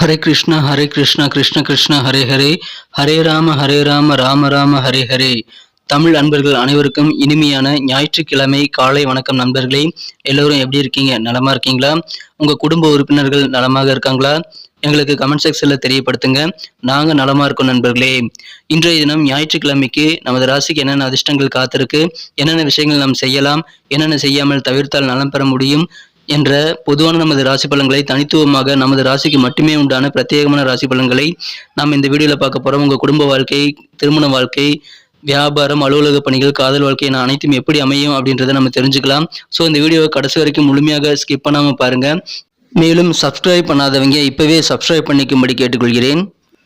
ஹரே கிருஷ்ணா ஹரே கிருஷ்ணா கிருஷ்ண கிருஷ்ணா ஹரே ஹரே. ஹரே ராம ஹரே ராம ராம ராம ஹரே ஹரே. தமிழ் அன்பர்கள் அனைவருக்கும் இனிமையான ஞாயிற்றுக்கிழமை காலை வணக்கம் நண்பர்களே. எல்லோரும் எப்படி இருக்கீங்க? நலமா இருக்கீங்களா? உங்க குடும்ப உறுப்பினர்கள் நலமாக இருக்காங்களா? எங்களுக்கு கமெண்ட் செக்ஷன்ல தெரியப்படுத்துங்க. நாங்க நலமா இருக்கோம் நண்பர்களே. இன்றைய தினம் ஞாயிற்றுக்கிழமைக்கு நமது ராசிக்கு என்னென்ன அதிர்ஷ்டங்கள் காத்திருக்கு? என்னென்ன விஷயங்கள் நாம் செய்யலாம்? என்னென்ன செய்யாமல் தவிர்த்தால் நலம் பெற முடியும்? என்ற பொதுவான நமது ராசி பலன்களை தனித்துவமாக நமது ராசிக்கு மட்டுமே உண்டான பிரத்யேகமான ராசி பலன்களை நாம் இந்த வீடியோவில் பார்க்க போகிறோம் உங்கள் குடும்ப வாழ்க்கை திருமண வாழ்க்கை வியாபாரம் அலுவலக பணிகள் காதல் வாழ்க்கை என அனைத்தும் எப்படி அமையும் அப்படின்றத நம்ம தெரிஞ்சுக்கலாம். ஸோ இந்த வீடியோவை கடைசி வரைக்கும் முழுமையாக ஸ்கிப் பண்ணாமல் பாருங்கள் மேலும் சப்ஸ்கிரைப் பண்ணாதவங்க இப்போவே சப்ஸ்கிரைப் பண்ணிக்கும்படி கேட்டுக்கொள்கிறேன்.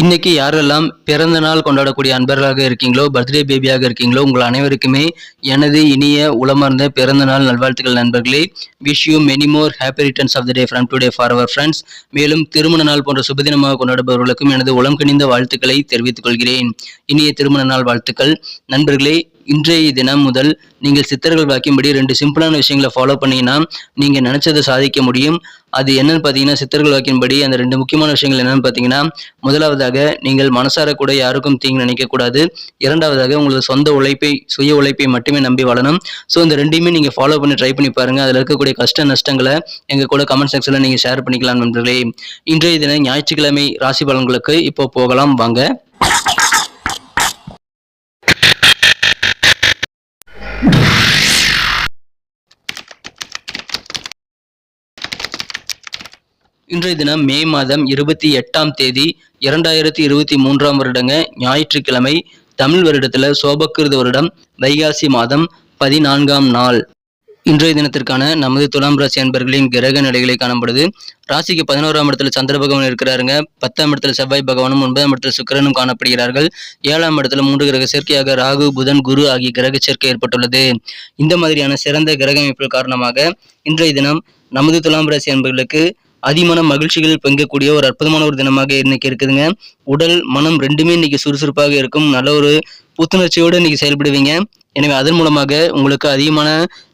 இன்னைக்கு யாரெல்லாம் பிறந்த நாள் கொண்டாடக்கூடிய அன்பர்களாக இருக்கீங்களோ பர்த்டே பேபியாக இருக்கீங்களோ உங்கள் அனைவருக்குமே எனது இனிய உளமார்ந்த பிறந்த நாள் நல்வாழ்த்துக்கள் நண்பர்களே. Wish you many more happy returns of the day from today for our friends மேலும் திருமண நாள் போன்ற சுபதினமாக கொண்டாடுபவர்களுக்கும் எனது உளம் கணிந்த வாழ்த்துக்களை தெரிவித்துக் கொள்கிறேன். இனிய திருமண நாள் வாழ்த்துக்கள். நண்பர்களே இன்றைய தினம் முதல் நீங்கள் சித்தர்கள் வாக்கியம்படி ரெண்டு சிம்பிளான விஷயங்களை ஃபாலோ பண்ணீங்கன்னா நீங்கள் நினைச்சதை சாதிக்க முடியும். அது என்னன்னு பார்த்தீங்கன்னா சித்தர்கள் வாக்கியம்படி அந்த ரெண்டு முக்கியமான விஷயங்கள் என்னன்னு பார்த்தீங்கன்னா முதலாவதாக நீங்கள் மனசார கூட யாருக்கும் தீங்கு நினைக்கக்கூடாது இரண்டாவதாக உங்களது சொந்த உழைப்பை சுய உழைப்பை மட்டுமே நம்பி வளரணும் ஸோ இந்த ரெண்டையுமே நீங்கள் ஃபாலோ பண்ணி ட்ரை பண்ணி பாருங்கள் அதில் இருக்கக்கூடிய கஷ்ட நஷ்டங்களை எங்கள் கூட கமெண்ட் செக்ஷனில் நீங்கள் ஷேர் பண்ணிக்கலாம் நண்பர்களே. இன்றைய தினம் ஞாயிற்றுக்கிழமை ராசி பலன்களுக்கு இப்போ போகலாம். வாங்க. இன்றைய தினம் மே மாதம் இருபத்தி எட்டாம் தேதி இரண்டாயிரத்தி இருபத்தி மூன்றாம் வருடங்க ஞாயிற்றுக்கிழமை தமிழ் வருடத்துல சோபக்கிருத வருடம் வைகாசி மாதம் பதினான்காம் நாள். இன்றைய தினத்திற்கான நமது துலாம் ராசி அன்பர்களின் கிரக நிலைகளை காணப்படுது. ராசிக்கு பதினோராம் இடத்துல சந்திர பகவான் இருக்கிறாருங்க. பத்தாம் இடத்துல செவ்வாய் பகவானும் ஒன்பதாம் இடத்துல சுக்கிரனும் காணப்படுகிறார்கள். ஏழாம் இடத்துல மூன்று கிரக சேர்க்கையாக ராகு புதன் குரு ஆகிய கிரக சேர்க்கை ஏற்பட்டுள்ளது. இந்த மாதிரியான சிறந்த கிரக அமைப்புகள் காரணமாக இன்றைய தினம் நமது துலாம் ராசி அன்பர்களுக்கு அதிகமான மகிழ்ச்சிகள் பங்கக்கூடிய ஒரு அற்புதமான ஒரு தினமாக இன்னைக்கு இருக்குதுங்க. உடல் மனம் ரெண்டுமே இன்னைக்கு சுறுசுறுப்பாக இருக்கும். நல்ல ஒரு புத்துணர்ச்சியோடு இன்னைக்கு செயல்படுவீங்க. எனவே அதன் மூலமாக உங்களுக்கு அதிகமான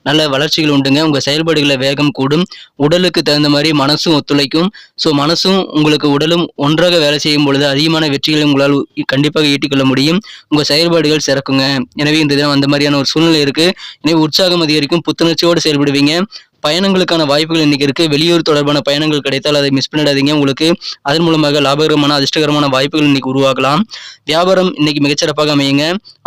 நல்ல வளர்ச்சிகள் உண்டுங்க. உங்கள் செயல்பாடுகளை வேகம் கூடும். உடலுக்கு தகுந்த மாதிரி மனசும் ஒத்துழைக்கும். ஸோ மனசும் உங்களுக்கு உடலும் ஒன்றாக வேலை செய்யும் பொழுது அதிகமான வெற்றிகளை உங்களால் கண்டிப்பாக ஈட்டிக்கொள்ள முடியும். உங்கள் செயல்பாடுகள் சிறக்குங்க. எனவே இந்த தினம் அந்த மாதிரியான ஒரு சூழ்நிலை இருக்குது எனவே உற்சாகம் அதிகரிக்கும். புத்துணர்ச்சியோடு செயல்படுவீங்க. பயணங்களுக்கான வாய்ப்புகள் இன்னைக்கு இருக்கு. வெளியூர் தொடர்பான பயணங்கள் கிடைத்தால் அதை மிஸ் பண்ணிடாதீங்க. உங்களுக்கு அதன் மூலமாக லாபகரமான அதிர்ஷ்டகரமான வாய்ப்புகள் இன்னைக்கு உருவாகலாம். வியாபாரம் இன்னைக்கு மிகச்சிறப்பாக அமையுங்க.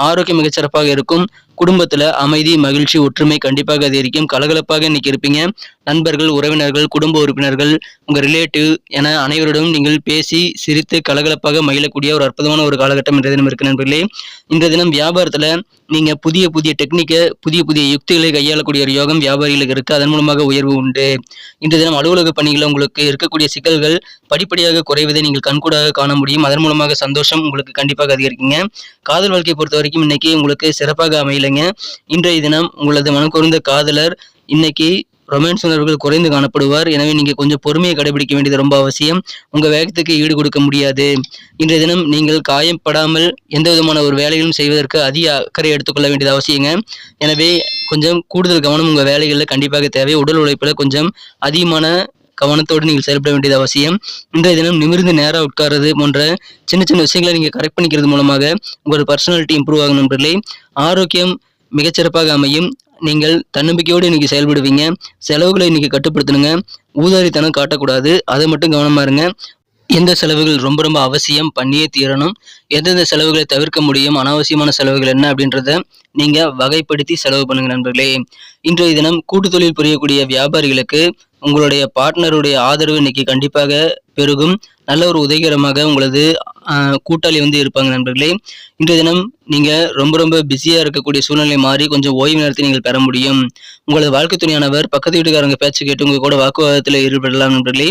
ஆரோக்கியம் மிகச்சிறப்பாக இருக்கும். குடும்பத்துல அமைதி மகிழ்ச்சி ஒற்றுமை கண்டிப்பாக அதிகரிக்கும். கலகலப்பாக இன்னைக்கு இருப்பீங்க நண்பர்கள் உறவினர்கள் குடும்ப உறுப்பினர்கள் உங்க ரிலேட்டிவ் என அனைவரிடம் நீங்கள் பேசி சிரித்து கலகலப்பாக மகிழக்கூடிய ஒரு அற்புதமான ஒரு காலகட்டம் இன்றைய தினம் இருக்கு நண்பர்களே. இந்த தினம் வியாபாரத்துல நீங்க புதிய புதிய டெக்னிக்கை புதிய புதிய யுக்திகளை கையாளக்கூடிய ஒரு யோகம் வியாபாரிகளுக்கு இருக்கு. அதன் மூலமாக உயர்வு உண்டு. இன்று தினம் அலுவலக பணிகளில் உங்களுக்கு இருக்கக்கூடிய சிக்கல்கள் படிப்படியாக குறைவதை நீங்கள் கண்கூடாக காண முடியும். அதன் மூலமாக சந்தோஷம் உங்களுக்கு கண்டிப்பாக அதிகரிக்குங்க. காதல் வாழ்க்கையை பொறுத்த வரைக்கும் இன்னைக்கு உங்களுக்கு சிறப்பாக அமையலை அமையலைங்க இன்றைய தினம் உங்களது மனக்குறைந்த காதலர் இன்னைக்கு ரொமான்ஸ் உணர்வுகள் குறைந்து காணப்படுவார். எனவே நீங்கள் கொஞ்சம் பொறுமையை கடைபிடிக்க வேண்டியது ரொம்ப அவசியம். உங்கள் வேகத்துக்கு ஈடு கொடுக்க முடியாது. இன்றைய தினம் நீங்கள் காயப்படாமல் எந்த விதமான ஒரு வேலைகளும் செய்வதற்கு அதிக அக்கறை எடுத்துக்கொள்ள வேண்டியது அவசியங்க. எனவே கொஞ்சம் கூடுதல் கவனம் உங்கள் வேலைகளில் கண்டிப்பாக தேவை. உடல் உழைப்பில் கொஞ்சம் அதிகமான கவனத்தோடு நீங்கள் செயல்பட வேண்டியது அவசியம். இன்றைய தினம் நிமிர்ந்து நேராக உட்காரது போன்ற சின்ன சின்ன விஷயங்களை நீங்கள் கரெக்ட் பண்ணிக்கிறது மூலமாக உங்களோட பர்சனாலிட்டி இம்ப்ரூவ் ஆகும் நண்பர்களே. ஆரோக்கியம் மிகச்சிறப்பாக அமையும். நீங்கள் தன்னம்பிக்கையோடு இன்னைக்கு செயல்படுவீங்க. செலவுகளை இன்னைக்கு கட்டுப்படுத்தணுங்க ஊதாரித்தனம் காட்டக்கூடாது. அதை மட்டும் கவனமா இருங்க. எந்த செலவுகள் ரொம்ப ரொம்ப அவசியம் பண்ணியே தீரணும். எந்தெந்த செலவுகளை தவிர்க்க முடியும் அனாவசியமான செலவுகள் என்ன அப்படின்றத நீங்க வகைப்படுத்தி செலவு பண்ணுங்க நண்பர்களே. இன்றைய தினம் கூட்டு தொழில் புரியக்கூடிய வியாபாரிகளுக்கு உங்களுடைய பார்ட்னருடைய ஆதரவு இன்னைக்கு கண்டிப்பாக பெருகும். நல்ல ஒரு உதவிகரமாக உங்களது கூட்டாளி வந்து இருப்பாங்க நண்பர்களே. இன்றைய தினம் நீங்கள் ரொம்ப ரொம்ப பிஸியாக இருக்கக்கூடிய சூழ்நிலை மாறி கொஞ்சம் ஓய்வு நேரத்தை நீங்கள் பெற முடியும். உங்களது வாழ்க்கை துணையானவர் பக்கத்து வீட்டுக்காரங்க பேச்சு கேட்டு உங்கள் கூட வாக்குவாதத்தில் ஈடுபடலாம் நண்பர்களே.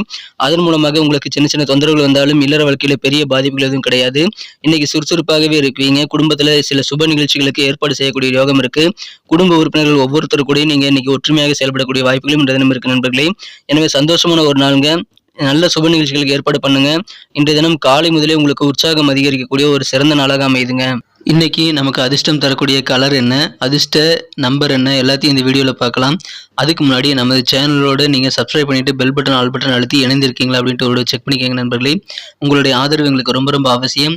அதன் மூலமாக உங்களுக்கு சின்ன சின்ன தொந்தரவுகள் வந்தாலும் இல்லற வாழ்க்கையில் பெரிய பாதிப்புகள் எதுவும் கிடையாது. இன்னைக்கு சுறுசுறுப்பாகவே இருக்குவீங்க குடும்பத்தில் சில சுப நிகழ்ச்சிகளுக்கு ஏற்பாடு செய்யக்கூடிய யோகம் இருக்கு. குடும்ப உறுப்பினர்கள் ஒவ்வொருத்தர் கூட நீங்கள் இன்னைக்கு ஒற்றுமையாக செயல்படக்கூடிய வாய்ப்புகளும் இன்றைய தினம் இருக்கு நண்பர்களே. எனவே சந்தோஷமான ஒரு நாளுங்க. நல்ல சுப நிகழ்ச்சிகளுக்கு ஏற்பாடு பண்ணுங்க. இன்றைய தினம் காலை முதலே உங்களுக்கு உற்சாகம் அதிகரிக்கக்கூடிய ஒரு சிறந்த நாளாக அமையுதுங்க. இன்னைக்கு நமக்கு அதிர்ஷ்டம் தரக்கூடிய கலர் என்ன? அதிர்ஷ்ட நம்பர் என்ன? எல்லாத்தையும் இந்த வீடியோவில் பார்க்கலாம். அதுக்கு முன்னாடி நமது சேனலோடு நீங்கள் சப்ஸ்கிரைப் பண்ணிவிட்டு பெல் பட்டன் ஆல் பட்டன் அழுத்தி இணைந்திருக்கீங்களா அப்படின்ட்டு ஒரு செக் பண்ணிக்கோங்க நண்பர்களே. உங்களுடைய ஆதரவு எங்களுக்கு ரொம்ப ரொம்ப அவசியம்.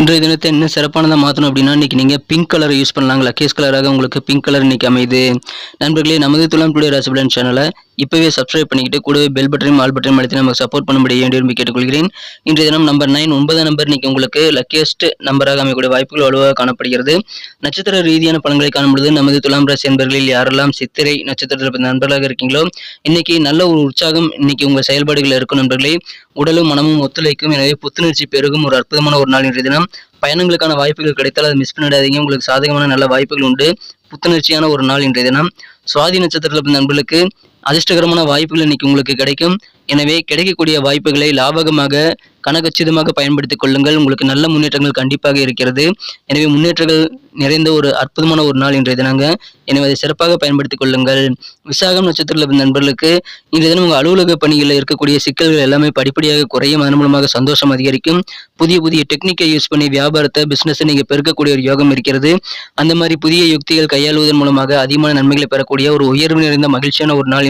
இன்றைய தினத்தை என்ன சிறப்பானதாக மாற்றணும் அப்படின்னா இன்னைக்கு நீங்கள் பிங்க் கலர் யூஸ் பண்ணலாம் கேஸ் கலராக உங்களுக்கு பிங்க் கலர் இன்னைக்கு அமையுது. நண்பர்களே நமது துலாம் டுடே ராசிபலன் சேனலை இப்போவே சப்ஸ்கிரைப் பண்ணிக்கிட்டு கூடவே பெல் பட்டனையும் ஆல் பட்டனையும் அழுத்தி நமக்கு சப்போர்ட் பண்ணும்படி என்று விரும்பி கேட்டுக்கொள்கிறேன். இன்றைய தினம் நம்பர் நைன் ஒன்பதாம் நம்பர் இன்னைக்கு உங்களுக்கு லக்கியஸ்ட் நம்பராக அமையக்கூடிய வாய்ப்புகள் வலுவாக காணப்படுகிறது. நட்சத்திர ரீதியான பலன்களை காணும்பொழுது நமது துலாம் ராசி என்பர்களில் யாரெல்லாம் சித்திரை நட்சத்திரத்தில் பிறந்த நண்பர்களாக இருக்கீங்களோ இன்னைக்கு நல்ல ஒரு உற்சாகம் இன்னைக்கு உங்கள் செயல்பாடுகள் இருக்கும் நண்பர்களே. உடலும் மனமும் ஒத்துழைக்கும். எனவே புத்துணர்ச்சி பெருகும். ஒரு அற்புதமான ஒரு நாள் இன்றைய தினம். பயணங்களுக்கான வாய்ப்புகள் கிடைத்தால் அதை மிஸ் பண்ணிடாதீங்க. உங்களுக்கு சாதகமான நல்ல வாய்ப்புகள் உண்டு. புத்துணர்ச்சியான ஒரு நாள் இன்றைய தினம். சுவாதி நட்சத்திரத்தில் பிறந்த நண்பர்களுக்கு அதிர்ஷ்டகரமான வாய்ப்புகள் இன்னைக்கு உங்களுக்கு கிடைக்கும். எனவே கிடைக்கக்கூடிய வாய்ப்புகளை லாபகமாக கனகச்சிதமாக பயன்படுத்திக் கொள்ளுங்கள். உங்களுக்கு நல்ல முன்னேற்றங்கள் கண்டிப்பாக இருக்கிறது. எனவே முன்னேற்றங்கள் நிறைந்த ஒரு அற்புதமான ஒரு நாள் இன்றைய தினங்க. எனவே அதை சிறப்பாக பயன்படுத்திக் கொள்ளுங்கள். விசாகம் நட்சத்திரத்தில் நண்பர்களுக்கு இன்றைய தினம் உங்கள் அலுவலக பணிகளில் இருக்கக்கூடிய சிக்கல்கள் எல்லாமே படிப்படியாக குறையும். அதன் மூலமாக சந்தோஷம் அதிகரிக்கும். புதிய புதிய டெக்னிக்கை யூஸ் பண்ணி வியாபாரத்தை பிஸ்னஸை நீங்கள் பெருக்கக்கூடிய ஒரு யோகம் இருக்கிறது. அந்த மாதிரி புதிய யுக்திகள் கையாளுவதன் மூலமாக அதிகமான நன்மைகளை பெறக்கூடிய ஒரு உயர்வு நிறைந்த மகிழ்ச்சியான ஒரு நாள்